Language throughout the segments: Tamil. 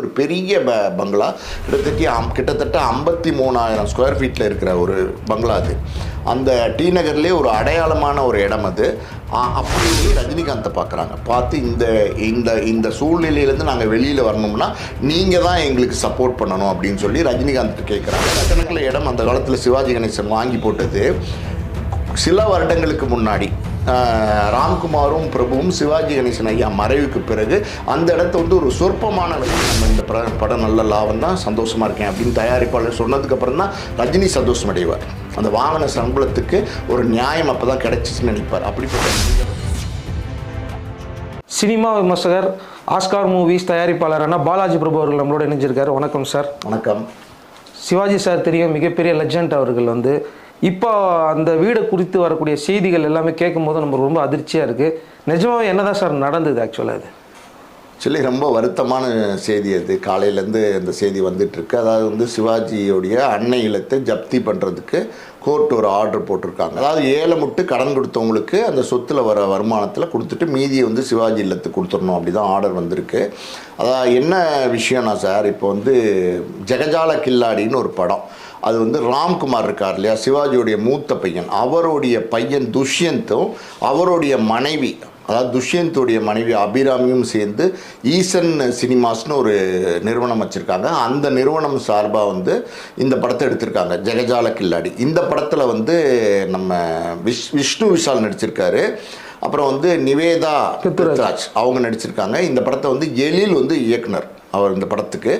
ஒரு பெரிய ப பங்களா. கிட்டத்தட்ட அம்- கிட்டத்தட்ட ஐம்பத்தி மூணாயிரம் ஸ்கொயர் ஃபீட்டில் இருக்கிற ஒரு பங்களா அது. அந்த டி நகர்லேயே ஒரு அடையாளமான ஒரு இடம் அது. அப்படியே ரஜினிகாந்தை பார்க்குறாங்க. பார்த்து இந்த இந்த இந்த சூழ்நிலையிலேருந்து நாங்கள் வெளியில் வரணும்னா நீங்கள் தான் எங்களுக்கு சப்போர்ட் பண்ணணும் அப்படின்னு சொல்லி ரஜினிகாந்த் கேட்குறாங்க கணக்கில் இடம் அந்த காலத்தில் சிவாஜி கணேசன் வாங்கி போட்டது. சில வருடங்களுக்கு முன்னாடி ராம்குமாரும் பிரபுவும் சிவாஜி கணேசன் ஐயா மறைவுக்கு பிறகு அந்த இடத்த வந்து ஒரு சொற்பமான நம்ம இந்த பட- படம் நல்ல லாபம் தான் சந்தோஷமாக இருக்கேன் அப்படின்னு தயாரிப்பாளர் சொன்னதுக்கப்புறம் தான் ரஜினி சந்தோஷம் அடைவார் அந்த வாங்கின சம்பளத்துக்கு ஒரு நியாயம் அப்போ தான் கிடைச்சிச்சுன்னு நினைப்பார். அப்படிப்பட்ட சினிமா விமர்சகர் ஆஸ்கார் மூவிஸ் தயாரிப்பாளரான பாலாஜி பிரபு அவர்கள் நம்மளோட இணைஞ்சிருக்காரு. வணக்கம் சார். வணக்கம். சிவாஜி சார் தெரியும் மிகப்பெரிய லெஜண்ட் அவர்கள் வந்து இப்போ அந்த வீடை குறித்து வரக்கூடிய செய்திகள் எல்லாமே கேட்கும்போது நம்ம ரொம்ப அதிர்ச்சியாக இருக்குது நிஜமாவே என்னதான் சார் நடந்தது ஆக்சுவலாக அது ஆக்சுவலி ரொம்ப வருத்தமான செய்தி அது. காலையிலேருந்து அந்த செய்தி வந்துட்டுருக்கு. அதாவது வந்து சிவாஜியோடைய அன்னை இல்லத்தை ஜப்தி பண்ணுறதுக்கு கோர்ட் ஒரு ஆர்டர் போட்டிருக்காங்க. அதாவது ஏழை முட்டு கடன் கொடுத்தவங்களுக்கு அந்த சொத்தில் வர வருமானத்தில் கொடுத்துட்டு மீதியை வந்து சிவாஜி இல்லத்துக்கு கொடுத்துடணும் அப்படி தான் ஆர்டர் வந்திருக்கு. அதான் என்ன விஷயம்னா சார் இப்போ வந்து ஜெகஜால கில்லாடின்னு ஒரு படம். அது வந்து ராம்குமார் இருக்கார் இல்லையா சிவாஜியுடைய மூத்த பையன். அவருடைய பையன் துஷ்யந்தும் அவருடைய மனைவி அதாவது துஷ்யந்துடைய மனைவி அபிராமியும் சேர்ந்து ஈசன் சினிமாஸ்னு ஒரு நிறுவனம் வச்சுருக்காங்க. அந்த நிறுவனம் சார்பாக வந்து இந்த படத்தை எடுத்திருக்காங்க ஜெகஜால கில்லாடி. இந்த படத்தில் வந்து நம்ம விஷ் விஷ்ணு விஷால் நடிச்சிருக்காரு. அப்புறம் வந்து நிவேதா பிருத்ராஜ் அவங்க நடிச்சிருக்காங்க. இந்த படத்தை வந்து எழில் வந்து இயக்குனர். அவர் இந்த படத்துக்கு.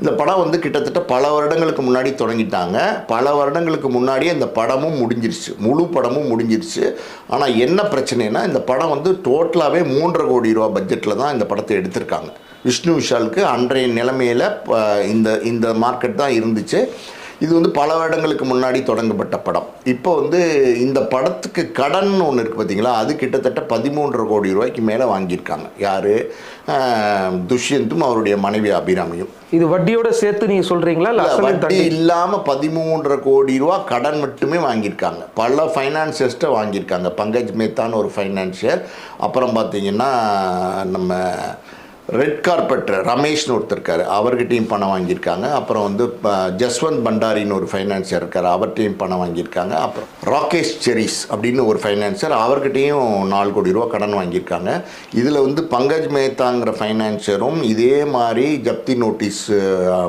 இந்த படம் வந்து கிட்டத்தட்ட பல வருடங்களுக்கு முன்னாடி தொடங்கிட்டாங்க. பல வருடங்களுக்கு முன்னாடியே இந்த படமும் முடிஞ்சிருச்சு. முழு படமும் முடிஞ்சிருச்சு. ஆனால் என்ன பிரச்சனைனா இந்த படம் வந்து டோட்டலாகவே மூன்றரை கோடி ரூபா பட்ஜெட்டில் தான் இந்த படத்தை எடுத்திருக்காங்க. விஷ்ணு விஷாலுக்கு அன்றைய நிலைமையில் இந்த இந்த மார்க்கெட் தான் இருந்துச்சு. இது வந்து பல வருடங்களுக்கு முன்னாடி தொடங்கப்பட்ட படம். இப்போ வந்து இந்த படத்துக்கு கடன் ஒன்று இருக்குது பார்த்தீங்களா அது கிட்டத்தட்ட பதிமூன்றரை கோடி ரூபாய்க்கு மேலே வாங்கியிருக்காங்க. யார்? துஷ்யந்தும் அவருடைய மனைவி அபிராமியும். இது வட்டியோட சேர்த்து நீங்கள் சொல்கிறீங்களா இல்லை வட்டி இல்லாமல் பதிமூன்றரை கோடி ரூபா கடன் மட்டுமே வாங்கியிருக்காங்க. பல ஃபைனான்சியர்ஸ்ட்டை வாங்கியிருக்காங்க. பங்கஜ் மேத்தான்னு ஒரு ஃபைனான்சியர் அப்புறம் பார்த்தீங்கன்னா நம்ம ரெட் கார்பெட் ரமேஷ்னு ஒருத்தர் இருக்கார். அவர்கிட்டையும் பணம் வாங்கியிருக்காங்க. அப்புறம் வந்து ப- ஜஸ்வந்த் பண்டாரின்னு ஒரு ஃபைனான்சியர் இருக்கார். அவர்கிட்டையும் பணம் வாங்கியிருக்காங்க. அப்புறம் ராகேஷ் செரிஸ் அப்படின்னு ஒரு ஃபைனான்சியர் அவர்கிட்டையும் நாலு கோடி ரூபா கடன் வாங்கியிருக்காங்க. இதில் வந்து பங்கஜ் மேத்தாங்கிற ஃபைனான்சியரும் இதே மாதிரி ஜப்தி நோட்டீஸ்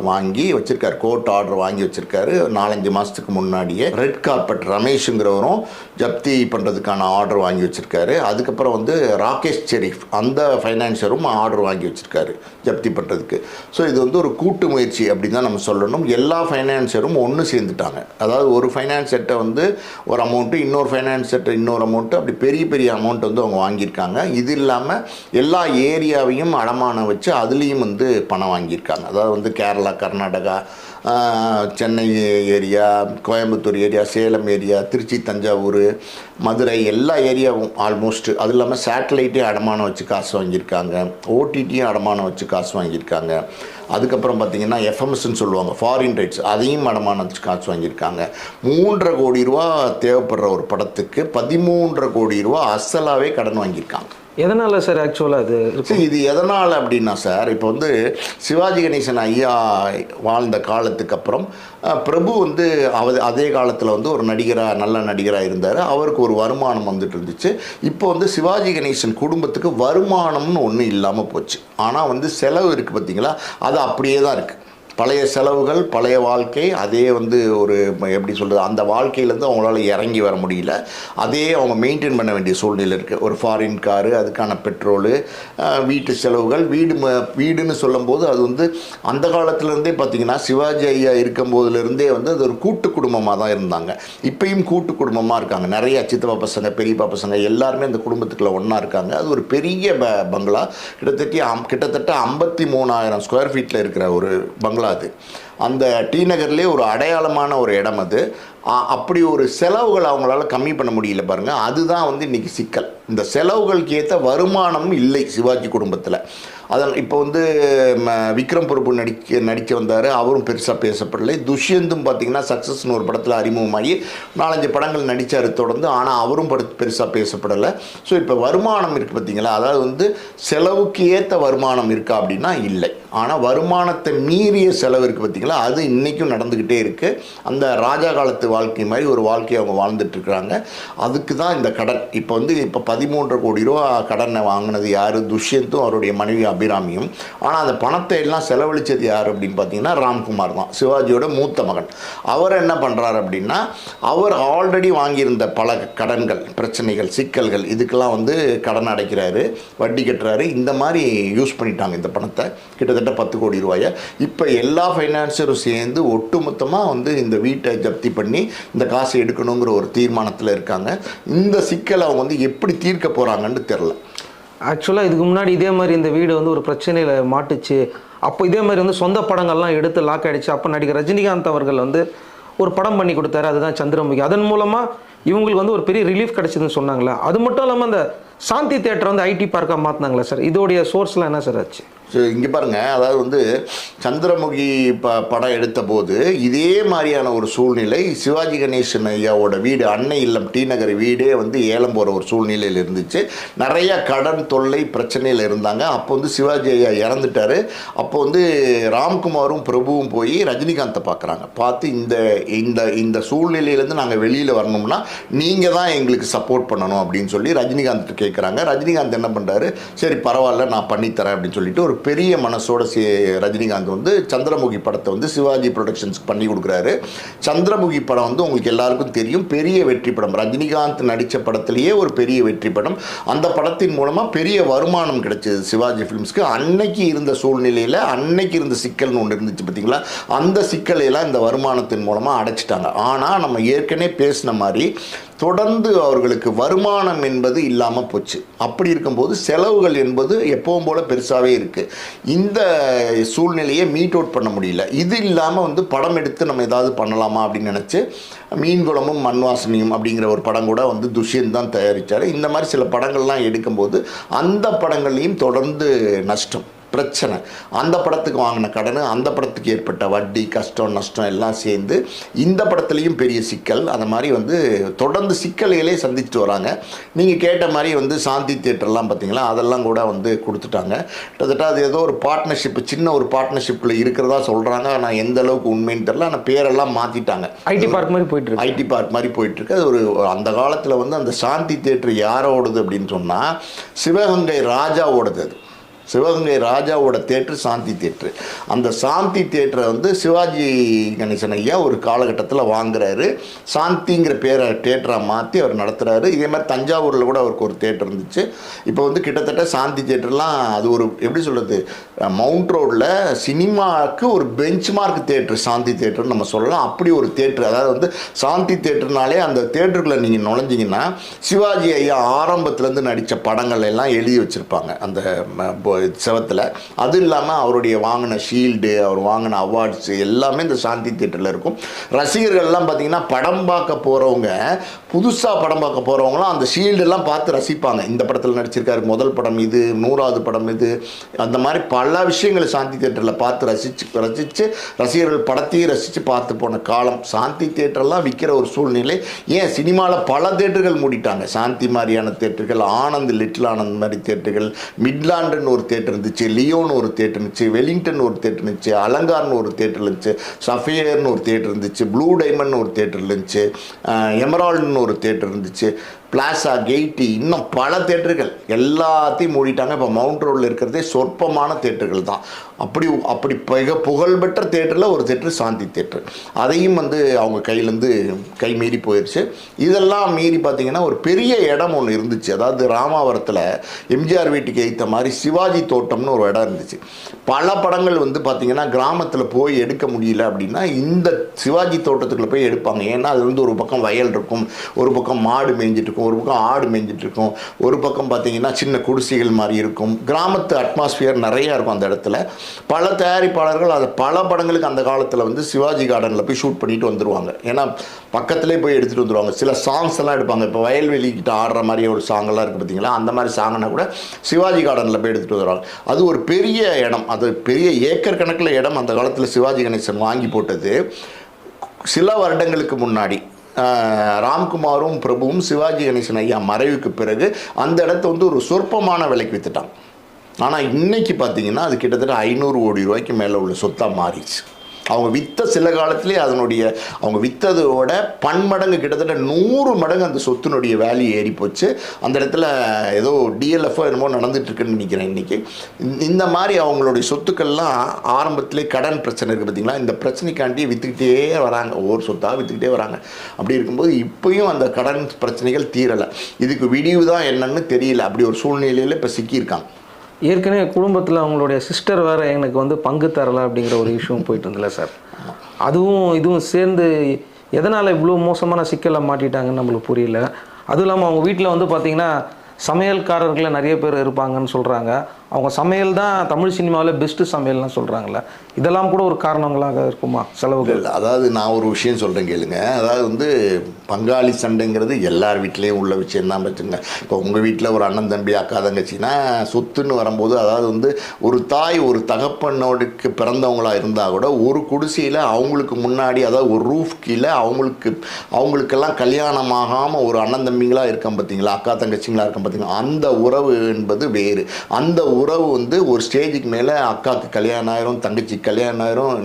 வாங்கி வச்சிருக்காரு. கோர்ட் ஆர்டர் வாங்கி வச்சுருக்காரு. நாலஞ்சு மாதத்துக்கு முன்னாடியே. ரெட் கார்பெட் ரமேஷுங்கிறவரும் ஜப்தி பண்ணுறதுக்கான ஆர்டர் வாங்கி வச்சுருக்காரு. அதுக்கப்புறம் வந்து ராகேஷ் ஷெரீஃப் அந்த ஃபைனான்சியரும் ஆர்டர் வாங்கி வச்சுருக்காரு ஜப்தி பண்ணுறதுக்கு ஸோ இது வந்து ஒரு கூட்டு முயற்சி அப்படின்னு தான் நம்ம சொல்லணும். எல்லா ஃபைனான்சியரும் ஒன்று சேர்ந்துட்டாங்க. அதாவது ஒரு ஃபைனான்சியர்கிட்ட வந்து ஒரு அமௌண்ட்டு இன்னொரு ஃபைனான்சியர்கிட்ட இன்னொரு அமௌண்ட்டு அப்படி பெரிய பெரிய அமௌண்ட் வந்து அவங்க வாங்கியிருக்காங்க. இது இல்லாமல் எல்லா ஏரியாவையும் அடமானம் வச்சு அதுலேயும் வந்து பணம் வாங்கியிருக்காங்க. அதாவது வந்து Kerala Karnataka Chennai area Coimbatore area Salem area Trichy Thanjavur Madurai எல்லா ஏரியாவும் ஆல்மோஸ்ட் அது இல்லாமல் சேட்டலைட்டையும் அடமானம் வச்சு காசு வாங்கியிருக்காங்க. ஓடிடியும் அடமானம் வச்சு காசு வாங்கியிருக்காங்க. அதுக்கப்புறம் பார்த்திங்கன்னா எஃப்எம்எஸ்ன்னு சொல்லுவாங்க ஃபாரின் ரைட்ஸ் அதையும் அடமானம் வச்சு காசு வாங்கியிருக்காங்க. மூன்றரை கோடி ரூபா தேவைப்படுற ஒரு படத்துக்கு பதிமூன்றரை கோடி ரூபா அசலாகவே கடன் வாங்கியிருக்காங்க. எதனால் சார் ஆக்சுவலாக அது சரி இது எதனால் அப்படின்னா சார் இப்போ வந்து சிவாஜி கணேசன் ஐயா வாழ்ந்த காலத்துக்கு அப்புறம் பிரபு வந்து அவ அதே காலத்தில் வந்து ஒரு நடிகராக நல்ல நடிகராக இருந்தார். அவருக்கு ஒரு வருமானம் வந்துட்டு இருந்துச்சு. இப்போ வந்து சிவாஜி கணேசன் குடும்பத்துக்கு வருமானம்னு ஒன்றும் இல்லாமல் போச்சு. ஆனால் வந்து செலவு இருக்குது பார்த்தீங்களா அது அப்படியே தான் இருக்குது பழைய செலவுகள் பழைய வாழ்க்கை அதே வந்து ஒரு எப்படி சொல்கிறது அந்த வாழ்க்கையிலேருந்து அவங்களால இறங்கி வர முடியல. அதே அவங்க மெயின்டைன் பண்ண வேண்டிய சூழ்நிலை இருக்குது ஒரு ஃபாரின் காரு அதுக்கான பெட்ரோலு வீட்டு செலவுகள் வீடு ம- வீடுன்னு சொல்லும்போது அது வந்து அந்த காலத்துலேருந்தே பார்த்தீங்கன்னா சிவாஜி ஐயா இருக்கும் போதுலேருந்தே வந்து அது ஒரு கூட்டு குடும்பமாக தான் இருந்தாங்க. இப்பயும் கூட்டு குடும்பமாக இருக்காங்க. நிறைய சித்தப்பா பசங்க பெரியப்பா பசங்க எல்லாருமே அந்த குடும்பத்துக்குள்ள ஒன்றா இருக்காங்க. அது ஒரு பெரிய ப பங்களா. கிட்டத்தட்ட கிட்டத்தட்ட ஐம்பத்தி மூணாயிரம் ஸ்கொயர் ஃபீட்டில் இருக்கிற ஒரு பங்களா அது அந்த டி நகர்லேயே ஒரு அடையாளமான ஒரு இடம் அது. அப்படி ஒரு செலவுகள் அவங்களால கம்மி பண்ண முடியல பாருங்கள் அதுதான் வந்து இன்றைக்கி சிக்கல். இந்த செலவுகளுக்கு ஏற்ற வருமானம் இல்லை சிவாஜி குடும்பத்தில். அதன் இப்போ வந்து ம, விக்ரம் பிரபு நடிக்க நடிக்க வந்தார். அவரும் பெருசாக பேசப்படலை. துஷ்யந்தும் பார்த்தீங்கன்னா சக்ஸஸ்னு ஒரு படத்தில் அறிமுகமாகி நாலஞ்சு படங்கள் நடித்தார் தொடர்ந்து. ஆனால் அவரும் படு பெருசாக பேசப்படலை. ஸோ இப்போ வருமானம் இருக்குது பார்த்திங்களா அதாவது வந்து செலவுக்கு ஏற்ற வருமானம் இருக்கா அப்படின்னா இல்லை. ஆனால் வருமானத்தை மீறிய செலவு இருக்குது பார்த்திங்களா அது இன்றைக்கும் நடந்துக்கிட்டே இருக்குது அந்த ராஜா காலத்து வாழ்க்கை மாதிரி ஒரு வாழ்க்கையை அவங்க வாழ்ந்துட்டுருக்குறாங்க. அதுக்கு தான் இந்த கடன். இப்போ வந்து இப்போ பதிமூன்று கோடி ரூபா கடனை வாங்கினது யார்? துஷ்யந்தும் அவருடைய மனைவி அபிராமியும். ஆனால் அந்த பணத்தை எல்லாம் செலவழிச்சது யார் அப்படின்னு பார்த்தீங்கன்னா ராம்குமார் தான். சிவாஜியோட மூத்த மகன். அவர் என்ன பண்ணுறாரு அப்படின்னா அவர் ஆல்ரெடி வாங்கியிருந்த பல கடன்கள் பிரச்சனைகள் சிக்கல்கள் இதுக்கெல்லாம் வந்து கடன் அடைக்கிறாரு வட்டி கட்டுறாரு. இந்த மாதிரி யூஸ் பண்ணிட்டாங்க இந்த பணத்தை. கிட்டத்தட்ட பத்து கோடி ரூபாயை. இப்போ எல்லா ஃபைனான்சரும் சேர்ந்து ஒட்டுமொத்தமாக வந்து இந்த வீட்டை ஜப்தி பண்ணி இந்த காசை எடுக்கணுங்கிற ஒரு தீர்மானத்தில் இருக்காங்க. இந்த சிக்கலை அவங்க வந்து எப்படி தீர்க்க போகிறாங்கன்னு தெரில ஆக்சுவலாக இதுக்கு முன்னாடி இதே மாதிரி இந்த வீடு வந்து ஒரு பிரச்சனையில் மாட்டுச்சு. அப்போ இதே மாதிரி வந்து சொந்த படங்கள்லாம் எடுத்து லாக் ஆகிடுச்சு அப்போ நடிகர் ரஜினிகாந்த் அவர்கள் வந்து ஒரு படம் பண்ணி கொடுத்தாரு. அதுதான் சந்திரமுகி. அதன் மூலமாக இவங்களுக்கு வந்து ஒரு பெரிய ரிலீஃப் கிடச்சிதுன்னு சொன்னாங்களே அது மட்டும் இல்லாமல் அந்த சாந்தி தேட்டர் வந்து ஐடி பார்க்காக மாற்றினாங்களா சார். இதோடைய சோர்ஸ்லாம் என்ன சார் ஆச்சு? ஸோ இங்கே பாருங்கள் அதாவது வந்து சந்திரமுகி ப படம் எடுத்த போது இதே மாதிரியான ஒரு சூழ்நிலை சிவாஜி கணேசன் ஐயாவோட வீடு அன்னை இல்லம் டி நகர் வீடே வந்து ஏலம் போகிற ஒரு சூழ்நிலையில் இருந்துச்சு. நிறைய கடன் தொல்லை பிரச்சனையில் இருந்தாங்க. அப்போ வந்து சிவாஜி ஐயா இறந்துட்டார். அப்போ வந்து ராம்குமாரும் பிரபுவும் போய் ரஜினிகாந்தை பார்க்குறாங்க பார்த்து இந்த இந்த இந்த சூழ்நிலையிலேருந்து நாங்கள் வெளியில் வரணும்னா நீங்கள் தான் எங்களுக்கு சப்போர்ட் பண்ணணும் அப்படின்னு சொல்லி ரஜினிகாந்த் கேட்குறாங்க ரஜினிகாந்த் என்ன பண்ணுறாரு சரி பரவாயில்ல நான் பண்ணித்தரேன் அப்படின்னு சொல்லிட்டு ஒரு பெரிய மனசோட சே ரஜினிகாந்த் வந்து சந்திரமுகி படத்தை வந்து சிவாஜி ப்ரொடக்ஷன்ஸ்க்கு பண்ணி கொடுக்குறாரு. சந்திரமுகி படம் வந்து உங்களுக்கு எல்லாருக்கும் தெரியும். பெரிய வெற்றி படம். ரஜினிகாந்த் நடித்த படத்திலேயே ஒரு பெரிய வெற்றி படம். அந்த படத்தின் மூலமாக பெரிய வருமானம் கிடைச்சது சிவாஜி ஃபிலிம்ஸ்க்கு அன்னைக்கு இருந்த சூழ்நிலையில் அன்னைக்கு இருந்த சிக்கல்னு ஒன்று இருந்துச்சு பார்த்தீங்களா அந்த சிக்கலையெல்லாம் இந்த வருமானத்தின் மூலமாக அடைச்சிட்டாங்க. ஆனால் நம்ம ஏற்கனவே பேசின மாதிரி தொடர்ந்து அவர்களுக்கு வருமானம் என்பது இல்லாமல் போச்சு. அப்படி இருக்கும்போது செலவுகள் என்பது எப்பவும் போல் பெருசாகவே இருக்குது இந்த சூழ்நிலையை மீட் அவுட் பண்ண முடியல. இது இல்லாமல் வந்து படம் எடுத்து நம்ம ஏதாவது பண்ணலாமா அப்படின்னு நினச்சி மீன் குளமும் மண் வாசனையும் அப்படிங்கிற ஒரு படம் கூட வந்து துஷ்யந்த் தான் தயாரித்தார் இந்த மாதிரி சில படங்கள்லாம் எடுக்கும்போது அந்த படங்கள்லையும் தொடர்ந்து நஷ்டம். பிரச்சனை. அந்த படத்துக்கு வாங்கின கடன் அந்த படத்துக்கு ஏற்பட்ட வட்டி கஷ்டம் நஷ்டம் எல்லாம் சேர்ந்து இந்த படத்துலேயும் பெரிய சிக்கல். அந்த மாதிரி வந்து தொடர்ந்து சிக்கல்களே சந்திச்சுட்டு வராங்க. நீங்கள் கேட்ட மாதிரி வந்து சாந்தி தேட்டர்லாம் பார்த்தீங்களா அதெல்லாம் கூட வந்து கொடுத்துட்டாங்க. கிட்டத்தட்ட அது ஏதோ ஒரு பார்ட்னர்ஷிப் சின்ன ஒரு பார்ட்னர்ஷிப்பில் இருக்கிறதா சொல்கிறாங்க ஆனால் எந்த அளவுக்கு உண்மைன்னு தெரில ஆனால் பேரெல்லாம் மாற்றிட்டாங்க ஐடி பார்க் மாதிரி போயிட்டு ஐடி பார்க் மாதிரி போயிட்டு இருக்கு. அது ஒரு அந்த காலத்தில் வந்து அந்த சாந்தி தேட்டர் யாரோடது அப்படின்னு சொன்னால் சிவகங்கை ராஜாவோடது அது. சிவகங்கை ராஜாவோட தேட்டர் சாந்தி தேட்ரு அந்த சாந்தி தேட்டரை வந்து சிவாஜி கணேசன் ஐயா ஒரு காலகட்டத்தில் வாங்குறாரு. சாந்திங்கிற பேரை தேட்டராக மாற்றி அவர் நடத்துகிறாரு இதே மாதிரி தஞ்சாவூரில் கூட அவருக்கு ஒரு தேட்டர் இருந்துச்சு. இப்போ வந்து கிட்டத்தட்ட சாந்தி தேட்டர்லாம் அது ஒரு எப்படி சொல்கிறது மவுண்ட் ரோடில் சினிமாவுக்கு ஒரு பெஞ்ச் மார்க் தேட்ரு சாந்தி தேட்டர்னு நம்ம சொல்லலாம். அப்படி ஒரு தேட்டர் அதாவது வந்து சாந்தி தேட்டர்னாலே அந்த தேட்டருக்குள்ளே நீங்கள் நுழைஞ்சிங்கன்னா சிவாஜி ஐயா ஆரம்பத்துலேருந்து நடித்த படங்கள் எல்லாம் எழுதி வச்சுருப்பாங்க. அந்த செவத்தில். அது இல்லாமல் அவருடைய வாங்கின ஷீல்டு அவர் வாங்கின அவார்ட்ஸு எல்லாமே இந்த சாந்தி தேட்டரில் இருக்கும். ரசிகர்கள்லாம் பார்த்தீங்கன்னா படம் பார்க்க போகிறவங்க புதுசாக படம் பார்க்க போகிறவங்களாம் அந்த ஷீல்டெல்லாம் பார்த்து ரசிப்பாங்க. இந்த படத்தில் நடிச்சிருக்காரு முதல் படம் இது நூறாவது படம் இது. அந்த மாதிரி பல விஷயங்களை சாந்தி தேட்டரில் பார்த்து ரசித்து ரசித்து ரசிகர்கள் படத்தையும் ரசித்து பார்த்து போன காலம். சாந்தி தேட்டர்லாம் விற்கிற ஒரு சூழ்நிலை. ஏன்? சினிமாவில் பல தேட்டர்கள் மூடிட்டாங்க. சாந்தி மாதிரியான தேட்டர்கள் ஆனந்த் லிட்டில் ஆனந்த் மாதிரி தேட்டர்கள் மிட்லாண்டுன்னு ஒரு தேட்டர் இருந்துச்சு லியோன்னு ஒரு தேட்டர் இருந்துச்சு வெலிங்டன் ஒரு தேட்டர் இருந்துச்சு அலங்கார்னு ஒரு தேட்டர் இருந்துச்சு சஃபியர்னு ஒரு தேட்டர் இருந்துச்சு ப்ளூ டைமண்ட்னு ஒரு தேட்டர் இருந்துச்சு எமரால்டுன்னு ஒரு தேட்டர் இருந்துச்சு பிளாசா கெய்ட்டி இன்னும் பல தேட்டர்கள் எல்லாத்தையும் மூடிட்டாங்க. இப்போ மவுண்ட் ரோடில் இருக்கிறதே சொற்பமான தேட்டர்கள் தான். அப்படி அப்படி மிக புகழ்பெற்ற தேட்டரில் ஒரு தேட்டர் சாந்தி தேட்டர் அதையும் வந்து அவங்க கையிலேருந்து கை மீறி போயிடுச்சு இதெல்லாம் மீறி பார்த்திங்கன்னா ஒரு பெரிய இடம் ஒன்று இருந்துச்சு. அதாவது ராமாவரத்தில் எம்ஜிஆர் வீட்டுக்கு ஏற்ற மாதிரி சிவாஜி தோட்டம்னு ஒரு இடம் இருந்துச்சு. பல படங்கள் வந்து பார்த்திங்கன்னா கிராமத்தில் போய் எடுக்க முடியல அப்படின்னா இந்த சிவாஜி தோட்டத்துக்குள்ளே போய் எடுப்பாங்க. ஏன்னா அது வந்து ஒரு பக்கம் வயல் இருக்கும். ஒரு பக்கம் மாடு மேய்ஞ்சிட்டு இருக்கும் ஒரு பக்கம் ஆடு மேய்ஞ்சிட்டு இருக்கும். ஒரு பக்கம் பார்த்தீங்கன்னா சின்ன குடிசைகள் மாதிரி இருக்கும். கிராமத்து அட்மாஸ்பியர் நிறையா இருக்கும் அந்த இடத்துல. பல தயாரிப்பாளர்கள் அதை பல படங்களுக்கு அந்த காலத்தில் வந்து சிவாஜி கார்டனில் போய் ஷூட் பண்ணிட்டு வந்துருவாங்க. ஏன்னா பக்கத்துலேயே போய் எடுத்துகிட்டு வந்துருவாங்க. சில சாங்ஸ் எல்லாம் எடுப்பாங்க. இப்போ வயல்வெளிக்கிட்ட ஆடுற மாதிரி ஒரு சாங்கெல்லாம் இருக்குது பார்த்தீங்களா அந்த மாதிரி சாங்னா கூட சிவாஜி கார்டனில் போய் எடுத்துகிட்டு வந்துடுவாங்க அது ஒரு பெரிய இடம். அது பெரிய ஏக்கர் கணக்கில் இடம் அந்த காலத்தில் சிவாஜி கணேசன் வாங்கி போட்டது. சில வருடங்களுக்கு முன்னாடி. ராம்குமாரும் பிரபுவும் சிவாஜி கணேசன் ஐயா மறைவுக்கு பிறகு அந்த இடத்த வந்து ஒரு சொற்பமான விலைக்கு வித்துட்டான் ஆனால் இன்னைக்கு பார்த்தீங்கன்னா அது கிட்டத்தட்ட ஐநூறு கோடி ரூபாய்க்கு மேலே உள்ள சொத்தாக மாறிடுச்சு. அவங்க வித்த சில காலத்திலே அதனுடைய அவங்க வித்ததோட பன்மடங்கு கிட்டத்தட்ட நூறு மடங்கு அந்த சொத்தினுடைய வேல்யூ ஏறி போச்சு. அந்த இடத்துல ஏதோ டிஎல்எஃப்ஓ என்னமோ நடந்துட்டு இருக்குன்னு நினைக்கிறேன் இன்னைக்கு. இந்த- மாதிரி அவங்களுடைய சொத்துக்கள்லாம் ஆரம்பத்திலே கடன் பிரச்சனை இருக்குது பார்த்தீங்களா? இந்த பிரச்சனைக்காண்டி விற்றுக்கிட்டே வராங்க. ஒவ்வொரு சொத்தாக விற்றுக்கிட்டே வராங்க. அப்படி இருக்கும்போது இப்பயும் அந்த கடன் பிரச்சனைகள் தீரலை. இதுக்கு விடிவு தான் என்னன்னு தெரியல. அப்படி ஒரு சூழ்நிலையில் இப்போ சிக்கியிருக்காங்க. ஏற்கனவே குடும்பத்தில் அவங்களுடைய சிஸ்டர் வேற எனக்கு வந்து பங்கு தரலை அப்படிங்கிற ஒரு இஷ்யூவும் போயிட்டு இருந்தல சார். அதுவும் இதுவும் சேர்ந்து எதனால் இவ்வளோ மோசமான சிக்கலை மாட்டிட்டாங்கன்னு நம்மளுக்கு புரியல. அதுவும் இல்லாமல் அவங்க வீட்டில் வந்து பார்த்திங்கன்னா சமையல்காரர்களை நிறைய பேர் இருப்பாங்கன்னு சொல்கிறாங்க அவங்க சமையல் தான் தமிழ் சினிமாவில் பெஸ்ட்டு சமையல்னு சொல்கிறாங்களே இதெல்லாம் கூட ஒரு காரணங்களாக இருக்குமா செலவுகள்? அதாவது நான் ஒரு விஷயம் சொல்கிறேன் கேளுங்க. அதாவது வந்து பங்காளி சண்டைங்கிறது எல்லார் வீட்லேயும் உள்ள விஷயம் தான் வச்சுங்க. இப்போ உங்கள் வீட்டில் ஒரு அண்ணன் தம்பி அக்கா தங்கச்சின்னா சொத்துன்னு வரும்போது அதாவது வந்து ஒரு தாய் ஒரு தகப்பனோடுக்கு பிறந்தவங்களா இருந்தால் கூட ஒரு குடிசையில் அவங்களுக்கு முன்னாடி அதாவது ஒரு ரூஃப் கீழே அவங்களுக்கு அவங்களுக்கெல்லாம் கல்யாணம் ஆகாமல் ஒரு அண்ணன் தம்பிங்களா இருக்கான் பார்த்தீங்களா அக்கா தங்கச்சிங்களா இருக்கான் பார்த்தீங்களா அந்த உறவு என்பது வேறு. அந்த உறவு வந்து ஒரு ஸ்டேஜுக்கு மேலே அக்காவுக்கு கல்யாணம் ஆயிரும் தங்கச்சிக்கு கல்யாணம் ஆயிரும்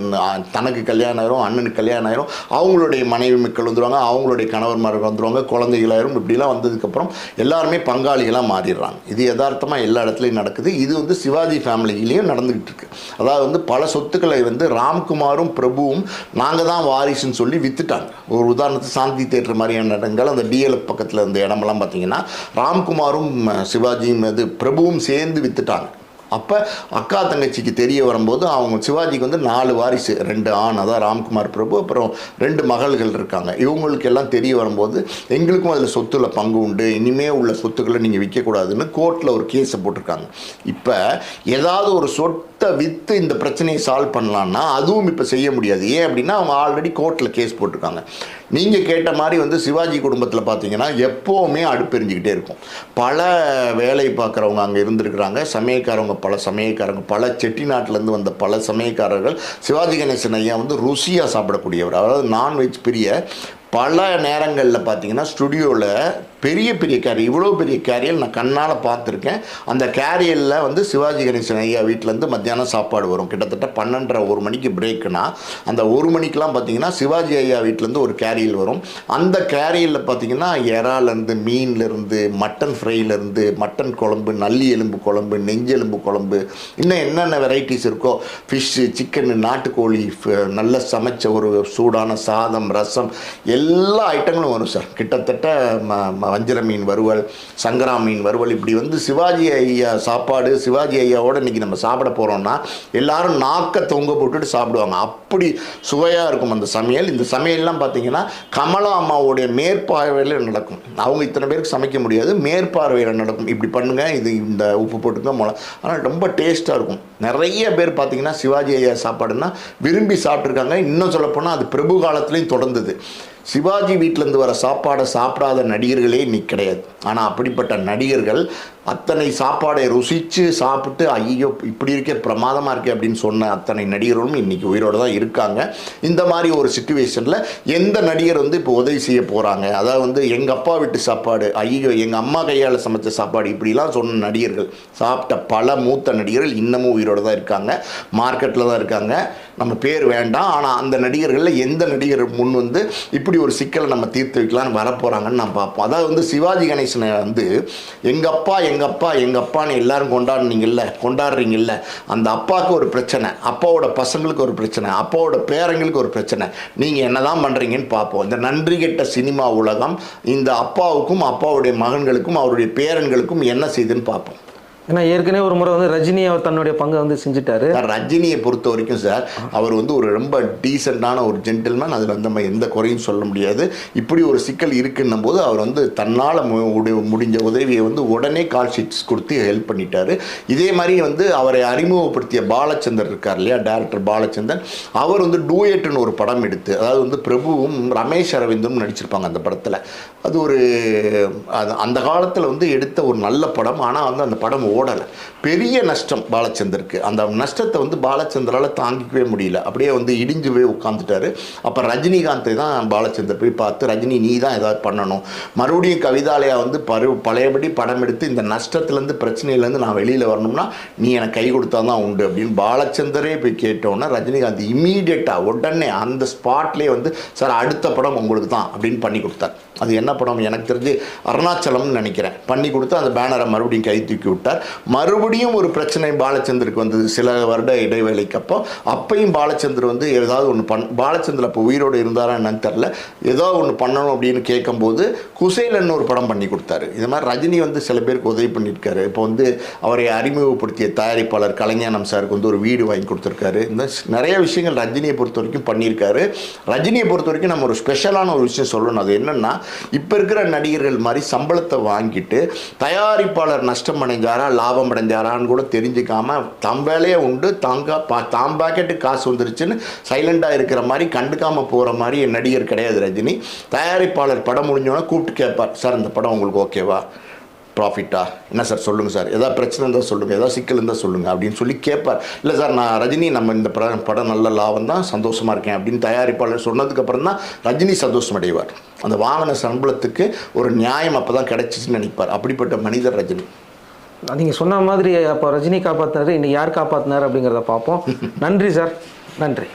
தனக்கு கல்யாணம் ஆயிரும் அண்ணனுக்கு கல்யாணம் ஆயிரும் அவங்களுடைய மனைவி மக்கள் வந்துடுவாங்க அவங்களுடைய கணவன்மார்கள் வந்துடுவாங்க குழந்தைகளாயிரும் இப்படிலாம் வந்ததுக்கப்புறம் எல்லாருமே பங்காளிகளாக மாறிடுறாங்க. இது யதார்த்தமாக எல்லா இடத்துலையும் நடக்குது. இது வந்து சிவாஜி ஃபேமிலியிலையும் நடந்துக்கிட்டு இருக்கு. அதாவது வந்து பல சொத்துக்களை வந்து ராம்குமாரும் பிரபுவும் நாங்கள் தான் வாரிசுன்னு சொல்லி வித்துட்டாங்க. ஒரு உதாரணத்துக்கு சாந்தி தேட்டர் மாதிரியான இடங்கள் அந்த டிஎல்எஃப் பக்கத்தில் இருந்த இடமெல்லாம் பார்த்தீங்கன்னா ராம்குமாரும் சிவாஜியும் இது பிரபுவும் சேர்ந்து வித்துட்டாங்க. அப்போ அக்கா தங்கச்சிக்கு தெரிய வரும்போது அவங்க சிவாஜிக்கு வந்து நாலு வாரிசு ரெண்டு ஆண் அதான் ராம்குமார் பிரபு அப்புறம் ரெண்டு மகள்கள் இருக்காங்க. இவங்களுக்கு எல்லாம் தெரிய வரும்போது எங்களுக்கும் அதில் சொத்துல பங்கு உண்டு. இனிமே உள்ள சொத்துக்களை நீங்கள் விற்கக்கூடாதுன்னு கோர்ட்டில் ஒரு கேஸை போட்டிருக்காங்க. இப்போ ஏதாவது ஒரு சொத்தை விற்று இந்த பிரச்சனையை சால்வ் பண்ணலான்னா அதுவும் இப்போ செய்ய முடியாது. ஏன் அப்படின்னா அவங்க ஆல்ரெடி கோர்ட்டில் கேஸ் போட்டிருக்காங்க. நீங்கள் கேட்ட மாதிரி வந்து சிவாஜி குடும்பத்தில் பார்த்தீங்கன்னா எப்போவுமே அடுப்பெரிஞ்சிக்கிட்டே இருக்கும். பல வேலை பார்க்குறவங்க அங்கே இருந்திருக்கிறாங்க. சமயக்காரவங்க பல சமயக்காரங்க பல செட்டிநாட்டிலேருந்து வந்த பல சமயக்காரர்கள் சிவாஜி கணேசன் ஐயா வந்து ருசியாக சாப்பிடக்கூடியவர். அதாவது நான்வெஜ் பிரிய பல நேரங்களில் பார்த்தீங்கன்னா ஸ்டுடியோவில் பெரிய பெரிய கேரி இவ்வளோ பெரிய கேரியல் நான் கண்ணால் பார்த்துருக்கேன். அந்த கேரியலில் வந்து சிவாஜி கணேசன் ஐயா வீட்டிலேருந்து மத்தியானம் சாப்பாடு வரும். கிட்டத்தட்ட பன்னெண்டரை ஒரு மணிக்கு பிரேக்குனா அந்த ஒரு மணிக்கெலாம் பார்த்தீங்கன்னா சிவாஜி ஐயா வீட்டிலேருந்து ஒரு கேரியல் வரும். அந்த கேரியலில் பார்த்தீங்கன்னா இறாலேருந்து மீன்லேருந்து மட்டன் ஃப்ரைலேருந்து மட்டன் குழம்பு நல்லி எலும்பு குழம்பு நெஞ்செலும்பு குழம்பு இன்னும் என்னென்ன வெரைட்டிஸ் இருக்கோ ஃபிஷ்ஷு சிக்கனு நாட்டுக்கோழி ஃப- நல்ல சமைச்ச ஒரு சூடான சாதம் ரசம் எல்லா ஐட்டங்களும் வரும் சார் கிட்டத்தட்ட ம ம- வஞ்சர மீன் வறுவல் சங்கரா மீன் வறுவல் இப்படி வந்து சிவாஜி ஐயா சாப்பாடு சிவாஜி ஐயாவோட இன்னைக்கு நம்ம சாப்பிட போகிறோம்னா எல்லாரும் நாக்க தொங்க போட்டுட்டு சாப்பிடுவாங்க. அப்படி சுவையாக இருக்கும் அந்த சமையல். இந்த சமையல்லாம் பார்த்தீங்கன்னா கமலா அம்மாவுடைய மேற்பார்வையில் நடக்கும். அவங்க இத்தனை பேருக்கு சமைக்க முடியாது. மேற்பார்வையில் நடக்கும். இப்படி பண்ணுங்க இது இந்த உப்பு போட்டுங்க மிளகா ஆனால் ரொம்ப டேஸ்ட்டாக இருக்கும். நிறைய பேர் பார்த்தீங்கன்னா சிவாஜி ஐயா சாப்பாடுன்னா விரும்பி சாப்பிட்ருக்காங்க இன்னும் சொல்லப்போனால் அது பிரபு காலத்துலேயும் தொடர்ந்தது. சிவாஜி வீட்டிலேருந்து வர சாப்பாடை சாப்பிடாத நடிகர்களே இன்னைக்கு கிடையாது. ஆனால் அப்படிப்பட்ட நடிகர்கள் அத்தனை சாப்பாடை ருசித்து சாப்பிட்டு ஐயோ இப்படி இருக்கே பிரமாதமாக இருக்கே அப்படின்னு சொன்ன அத்தனை நடிகர்களும் இன்னைக்கு உயிரோடு தான் இருக்காங்க. இந்த மாதிரி ஒரு சுச்சுவேஷனில் எந்த நடிகர் வந்து இப்போ உதவி செய்ய போகிறாங்க அதாவது வந்து எங்கள் அப்பா வீட்டு சாப்பாடு ஐயோ எங்கள் அம்மா கையால் சமைச்ச சாப்பாடு இப்படிலாம் சொன்ன நடிகர்கள் சாப்பிட்ட பல மூத்த நடிகர்கள் இன்னமும் உயிரோடு தான் இருக்காங்க. மார்க்கெட்டில் தான் இருக்காங்க. நம்ம பேர் வேண்டாம். ஆனால் அந்த நடிகர்களில் எந்த நடிகர் முன் வந்து இப்படி ஒரு சிக்கலை நம்ம தீர்த்து வைக்கலான்னு வரப்போகிறாங்கன்னு நான் பார்ப்போம். அதாவது வந்து சிவாஜி கணேசனை வந்து எங்கள் அப்பா எங்கள் அப்பா எங்கள் அப்பான்னு எல்லாரும் கொண்டாடுனீங்கல்ல கொண்டாடுறீங்கல்ல. அந்த அப்பாவுக்கு ஒரு பிரச்சனை அப்பாவோட பசங்களுக்கு ஒரு பிரச்சனை அப்பாவோட பேரங்களுக்கு ஒரு பிரச்சனை. நீங்கள் என்னதான் பண்றீங்கன்னு பார்ப்போம். இந்த நன்றி கெட்ட சினிமா உலகம் இந்த அப்பாவுக்கும் அப்பாவுடைய மகன்களுக்கும் அவருடைய பேரன்களுக்கும் என்ன செய்யுதுன்னு பார்ப்போம். ஏன்னா ஏற்கனவே ஒரு முறை வந்து ரஜினி அவர் தன்னுடைய பங்கை வந்து செஞ்சுட்டாரு. சார் ரஜினியை பொறுத்த வரைக்கும் சார் அவர் வந்து ஒரு ரொம்ப டீசெண்டான ஒரு ஜென்டில்மேன் அதில் வந்து நம்ம எந்த குறையும் சொல்ல முடியாது. இப்படி ஒரு சிக்கல் இருக்குன்னும் போது அவர் வந்து தன்னால் முடிஞ்ச உதவியை வந்து உடனே கால் ஷீட்ஸ் கொடுத்து ஹெல்ப் பண்ணிட்டாரு. இதே மாதிரி வந்து அவரை அறிமுகப்படுத்திய பாலச்சந்தர் இருக்கார் இல்லையா டேரக்டர் பாலச்சந்தர். அவர் வந்து டூயட்னு ஒரு படம் எடுத்து அதாவது வந்து பிரபுவும் ரமேஷ் அரவிந்தும் நடிச்சிருப்பாங்க அந்த படத்தில். அது ஒரு அது அந்த காலத்தில் வந்து எடுத்த ஒரு நல்ல படம். ஆனால் வந்து அந்த படம் ஓடலை. பெரிய நஷ்டம் பாலச்சந்தருக்கு. அந்த நஷ்டத்தை வந்து பாலச்சந்தரால் தாங்கிக்கவே முடியல. அப்படியே வந்து இடிஞ்சு போய் உட்காந்துட்டாரு அப்போ ரஜினிகாந்தை தான் பாலச்சந்தர் போய் பார்த்து ரஜினி நீ தான் ஏதாவது பண்ணணும். மறுபடியும் கவிதாலயா வந்து பரு பழையபடி படம் எடுத்து இந்த நஷ்டத்துலேருந்து பிரச்சனையிலேருந்து நான் வெளியில் வரணும்னா நீ எனக்கு கை கொடுத்தா தான் உண்டு. அப்படின்னு பாலச்சந்தரே போய் கேட்டோன்னா ரஜினிகாந்த் இம்மீடியட்டாக உடனே அந்த ஸ்பாட்லேயே வந்து சார் அடுத்த படம் உங்களுக்கு தான். அப்படின்னு பண்ணி கொடுத்தார். அது என்ன படம் எனக்கு தெரிஞ்சு அருணாச்சலம்னு நினைக்கிறேன். பண்ணி கொடுத்து அந்த பேனரை மறுபடியும் கை தூக்கி விட்டார். மறுபடியும் ஒரு பிரச்சனை பாலச்சந்தருக்கு வந்தது. சில வருட இடைவேளைக்கு அப்போ அப்பையும் பாலச்சந்தர் வந்து ஏதாவது ஒன்று பண் பாலச்சந்தர் அப்போ உயிரோடு இருந்தாரா என்னன்னு தெரில ஏதோ ஒன்று பண்ணணும் அப்படின்னு கேட்கும்போது குசேலன்னு ஒரு படம் பண்ணி கொடுத்தாரு. இது மாதிரி ரஜினி வந்து சில பேருக்கு உதவி பண்ணியிருக்காரு. இப்போ வந்து அவரை அறிமுகப்படுத்திய தயாரிப்பாளர் கலைஞானம் சாருக்கு வந்து ஒரு வீடு வாங்கி கொடுத்துருக்காரு. இந்த நிறைய விஷயங்கள் ரஜினியை பொறுத்த வரைக்கும் பண்ணியிருக்காரு. ரஜினியை பொறுத்த வரைக்கும் நம்ம ஒரு ஸ்பெஷலான ஒரு விஷயம் சொல்லணும். அது என்னென்னா இப்போ இருக்கிற நடிகர்கள் மாதிரி சம்பளத்தை வாங்கிட்டு தயாரிப்பாளர் நஷ்டம் அடைஞ்சாரா லாபம் அடைஞ்சாரான்னு கூட தெரிஞ்சுக்காமல் தம் வேலையை உண்டு தாங்க பா தாம் பாக்கெட்டு காசு வந்துருச்சுன்னு சைலண்டாக இருக்கிற மாதிரி கண்டுக்காமல் போகிற மாதிரி நடிகர் கிடையாது ரஜினி. தயாரிப்பாளர் படம் முடிஞ்சோன்னே கூப்பிட்டு கேட்பார் சார் இந்த படம் உங்களுக்கு ஓகேவா ப்ராஃபிட்டா என்ன சார் சொல்லுங்கள் சார். ஏதாவது பிரச்சனை இருந்தால் சொல்லுங்கள் ஏதாவது சிக்கல் இருந்தால் சொல்லுங்கள் அப்படின்னு சொல்லி கேட்பார். இல்லை சார் நான் ரஜினி நம்ம இந்த படம் படம் நல்ல லாபம் தான் சந்தோஷமாக இருக்கேன் அப்படின்னு தயாரிப்பாளர் சொன்னதுக்கப்புறம் தான் ரஜினி சந்தோஷம் அடைவார் அந்த வாங்கின சம்பளத்துக்கு ஒரு நியாயம் அப்போ தான் கிடைச்சிச்சுன்னு நினைப்பார். அப்படிப்பட்ட மனிதர் ரஜினி. நீங்கள் சொன்ன மாதிரி அப்போ ரஜினி காப்பாற்றினாரு இன்னைக்கு யார் காப்பாற்றினார் அப்படிங்கிறத பார்ப்போம். நன்றி சார். நன்றி.